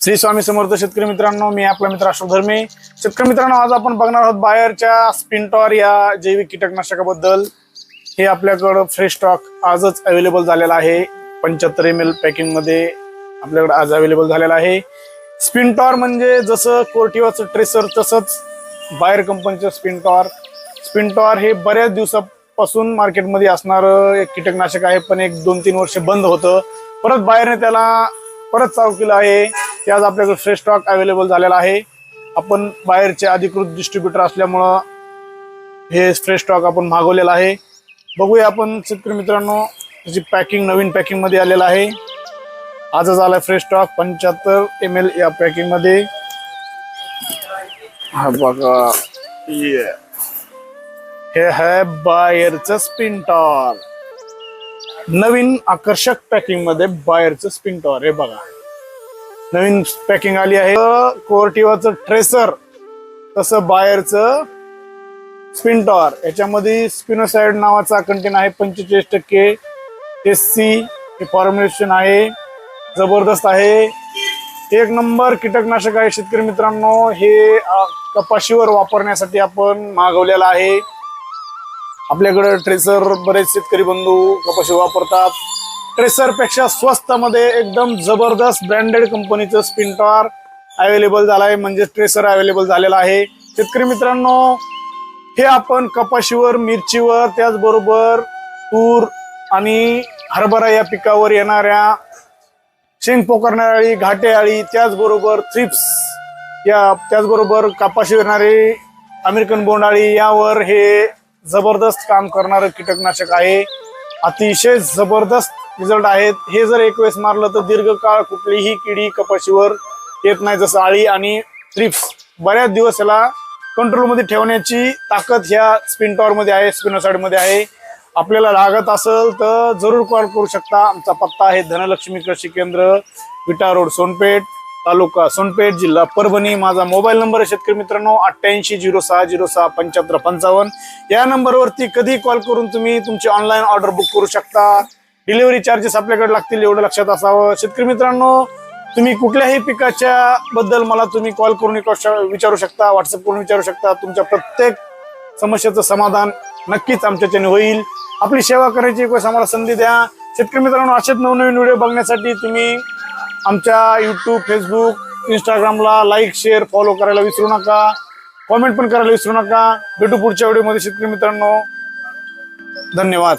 श्री स्वामी समर्थ शेतकरी मित्रांनो मी आपला मित्र अशोक धर्मे. शेतकरी मित्रांनो आज आपण बघणार आहोत बायरच्या स्पिंटॉर या जैविक कीटकनाशकाबद्दल. हे आपल्याकडं फ्रेश स्टॉक आजच अवेलेबल झालेला आहे. पंच्याहत्तर एम एल पॅकिंगमध्ये आपल्याकडे आज अवेलेबल झालेला आहे. स्पिंटॉर म्हणजे जसं कोर्टिवाचं ट्रेसर तसंच बायर कंपनीचं स्पिंटॉर स्पिंटॉर हे बऱ्याच दिवसापासून मार्केटमध्ये असणारं एक कीटकनाशक आहे पण एक दोन तीन वर्ष बंद होतं. परत बाहेरने त्याला परत चालू केलं आहे. ते आज आपल्याकडे फ्रेश स्टॉक अवेलेबल झालेला आहे. आपण बाहेरचे अधिकृत डिस्ट्रीब्युटर असल्यामुळं हे फ्रेश स्टॉक आपण मागवलेला आहे. बघूया आपण शेतकरी मित्रांनो त्याची पॅकिंग नवीन पॅकिंगमध्ये आलेलं आहे. आजच आला फ्रेश स्टॉक पंच्याहत्तर एम एल या पॅकिंगमध्ये. हा बघा. हे आहे बायरचं स्पिंटॉर नवीन आकर्षक पॅकिंगमध्ये बायरचं स्पिंटॉर हे बघा. नवीन पॅकिंग आली आहे. कोर्टिवाचं ट्रेसर तसं स्पिन स्पिंटॉर याच्यामध्ये स्पिनोसाइड नावाचा कंटेन आहे पंचेचाळीस टक्के एस सी हे फॉर्म्युलेशन आहे जबरदस्त आहे. एक नंबर कीटकनाशक आहे शेतकरी मित्रांनो हे कपाशीवर वापरण्यासाठी आपण मागवलेलं आहे. आपल्याकडे ट्रेसर बरेच शेतकरी बंधू कपाशी वापरतात. ट्रेसरपेक्षा स्वस्तमध्ये एकदम जबरदस्त ब्रँडेड कंपनीचं स्पिंटॉर अवेलेबल झालं आहे म्हणजे ट्रेसर अवेलेबल झालेला आहे. शेतकरी मित्रांनो हे आपण कपाशीवर मिरचीवर त्याचबरोबर तूर आणि हरभरा या पिकावर येणाऱ्या शेंग पोकरणारी अळी घाटे अळी त्याचबरोबर थ्रिप्स या त्याचबरोबर कापाशी येणारी अमेरिकन बोंडाळी यावर हे जबरदस्त काम करणारं कीटकनाशक आहे. अतिशय जबरदस्त रिझल्ट आहेत. हे जर एक वेळेस मारलं तर दीर्घकाळ कुठलीही किडी कपाशीवर येत नाही. जसं आळी आणि ट्रिप्स बऱ्याच दिवस याला कंट्रोलमध्ये ठेवण्याची ताकद ह्या स्पिन टॉवरमध्ये आहे स्पिनोसाईडमध्ये आहे. आपल्याला लागत असेल तर जरूर कॉल करू शकता. आमचा पत्ता आहे धनलक्ष्मी कृषी केंद्र विटा रोड सोनपेठ तालुका सोनपेठ जिल्हा परभणी. माझा मोबाईल नंबर आहे शेतकरी मित्रांनो अठ्ठ्याऐंशी झिरो सहा झिरो सहा पंच्याहत्तर पंचावन्न. या नंबरवरती कधी कॉल करून तुम्ही तुमची ऑनलाईन ऑर्डर बुक करू शकता. डिलिव्हरी चार्जेस आपल्याकडे लागतील एवढं लक्षात असावं. शेतकरी मित्रांनो तुम्ही कुठल्याही पिकाच्या बद्दल मला तुम्ही कॉल करून विचारू शकता व्हॉट्सअप करून विचारू शकता. तुमच्या प्रत्येक समस्येचं समाधान नक्कीच आमच्याच्याने होईल. आपली सेवा करायची एक वेळेस आम्हाला संधी द्या. शेतकरी मित्रांनो असेच नवनवीन व्हिडिओ बघण्यासाठी तुम्ही आमच्या यूट्यूब फेसबुक इंस्टाग्रामला लाईक शेअर फॉलो करायला विसरू नका. कॉमेंट पण करायला विसरू नका. भेटू पुढच्या व्हिडिओमध्ये शेतकरी मित्रांनो. धन्यवाद.